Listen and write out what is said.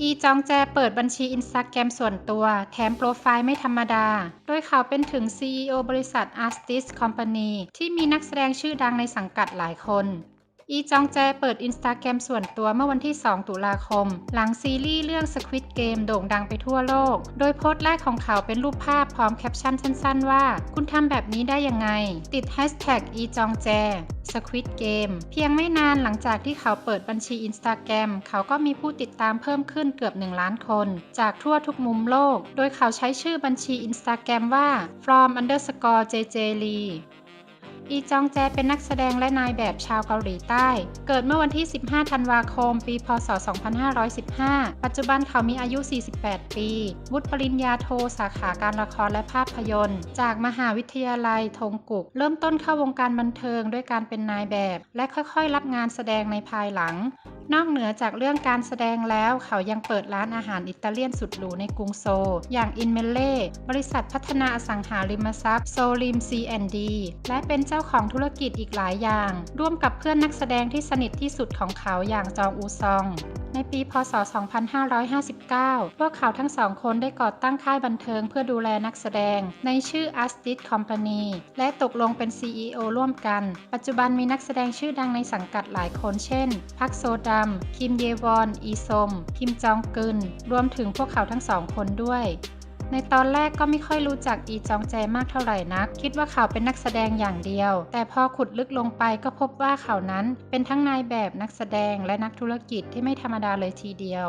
อีจองแจเปิดบัญชีอินสตาแกรมส่วนตัว แถมโปรไฟล์ไม่ธรรมดา โดยเขาเป็นถึง CEO บริษัท Artist Company ที่มีนักแสดงชื่อดังในสังกัดหลายคน อีจองแจเปิดอินสตาแกรมส่วนตัวเมื่อวันที่ 2 ตุลาคม หลังซีรีส์เรื่อง Squid Game โด่งดังไปทั่วโลก โดยโพสต์แรกของเขาเป็นรูปภาพพร้อมแคปชั่นสั้น ๆ ว่า คุณทำแบบนี้ได้ยังไง ติดแฮชแท็กอีจองแจ Squid Game เพียงไม่นานหลังจากที่เขาเปิดบัญชีอินสตาแกรมเขาก็มีผู้ติดตามเพิ่มขึ้นเกือบ 1 ล้านคน จากทั่วทุกมุมโลก โดยเขาใช้ชื่อบัญชีอินสตาแกรมว่า from underscore jj lee อีจองแจเป็นนักแสดงและนายแบบชาวเกาหลีใต้ เกิดเมื่อวันที่ 15 ธันวาคม ปี พศ 2515 ปัจจุบันเขามีอายุ 48 ปี วุฒิปริญญาโท สาขาการละครและภาพยนตร์ จากมหาวิทยาลัยทงกุก เริ่มต้นเข้าวงการบันเทิงด้วยการเป็นนายแบบ และค่อยๆ รับงานแสดงในภายหลัง นอกเหนือจากเรื่องการแสดงแล้วเขายังเปิดร้านอาหารอิตาเลียนสุดหรูในกรุงโซลอย่างอินเมเล่บริษัทพัฒนาอสังหาริมทรัพย์โซลิม C&D และเป็นเจ้าของธุรกิจอีกหลายอย่าง ร่วมกับเพื่อนนักแสดงที่สนิทที่สุดของเขาอย่างจองอูซองในปี พศ 2559 พวกเขาทั้งสองคนได้ก่อตั้งค่ายบันเทิงเพื่อดูแลนักแสดง ในชื่อ Astit Company และตกลงเป็น CEO ร่วมกัน ปัจจุบันมีนักแสดงชื่อดังในสังกัดหลายคน เช่น พักโซดัม คิมเยวอน อีซม คิมจองกึน รวมถึงพวกเขาทั้งสองคนด้วย ในตอนแรกก็ไม่ค่อยรู้จักอีจองแจมากเท่าไหร่นัก คิดว่าเขาเป็นนักแสดงอย่างเดียว แต่พอขุดลึกลงไปก็พบว่าเขานั้นเป็นทั้งนายแบบนักแสดงและนักธุรกิจที่ไม่ธรรมดาเลยทีเดียว